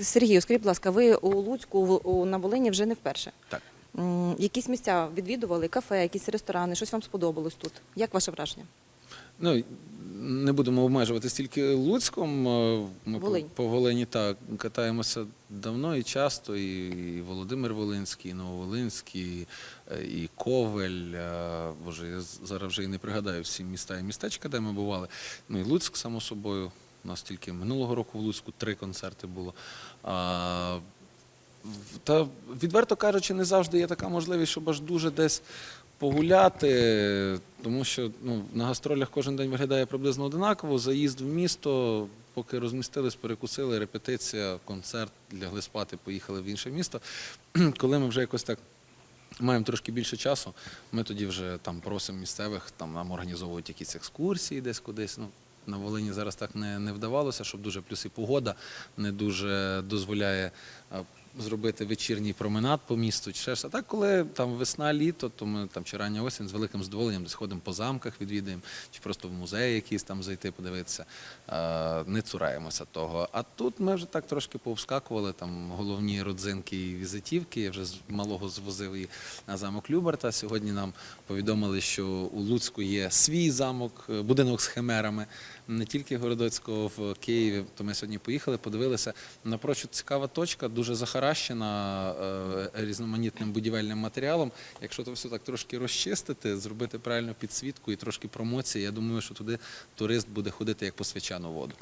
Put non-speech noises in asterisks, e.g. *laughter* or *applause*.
Сергію, скажіть, будь ласка, ви у Луцьку на Волині вже не вперше. Так. Якісь місця відвідували, кафе, якісь ресторани, щось вам сподобалось тут? Як ваше враження? Ну, не будемо обмежуватись тільки Луцьком. е, Ми Волинь. по Волині так катаємося давно і часто. І, і Володимир Волинський, і Нововолинський, е, і Ковель. е, Боже, я зараз вже і не пригадаю всі міста і містечка, де ми бували. Ну і Луцьк, само собою. У нас тільки минулого року в Луцьку три концерти було. А, та відверто кажучи, не завжди є така можливість, щоб аж дуже десь погуляти, тому що ну, на гастролях кожен день виглядає приблизно одинаково. Заїзд в місто, поки розмістились, перекусили, репетиція, концерт, лягли спати, поїхали в інше місто. *clears throat* Коли ми вже якось так. Маємо трошки більше часу. Ми тоді вже там просимо місцевих, там нам організовують якісь екскурсії десь кудись. Ну, на Волині зараз так не, не вдавалося, щоб дуже плюс і погода не дуже дозволяє а, зробити вечірній променад по місту. Чи ще щось. А так, коли там весна, літо, то ми там чи рання осінь з великим задоволенням десь ходимо по замках, відвідаємо, чи просто в музеї якісь там зайти, подивитися. Не цураємося того. А тут ми вже так трошки повскакували, там головні родзинки і візитівки. Я вже з малого звозив і на замок Люберта. Сьогодні нам повідомили, що у Луцьку є свій замок, е, будинок з химерами, не тільки Городоцького в Києві. То ми сьогодні поїхали, подивилися. Напрочуд цікава точка, дуже захаращена е, різноманітним будівельним матеріалом. Якщо то все так трошки розчистити, зробити правильну підсвітку і трошки промоції, я думаю, що туди турист буде ходити як по свячану воду.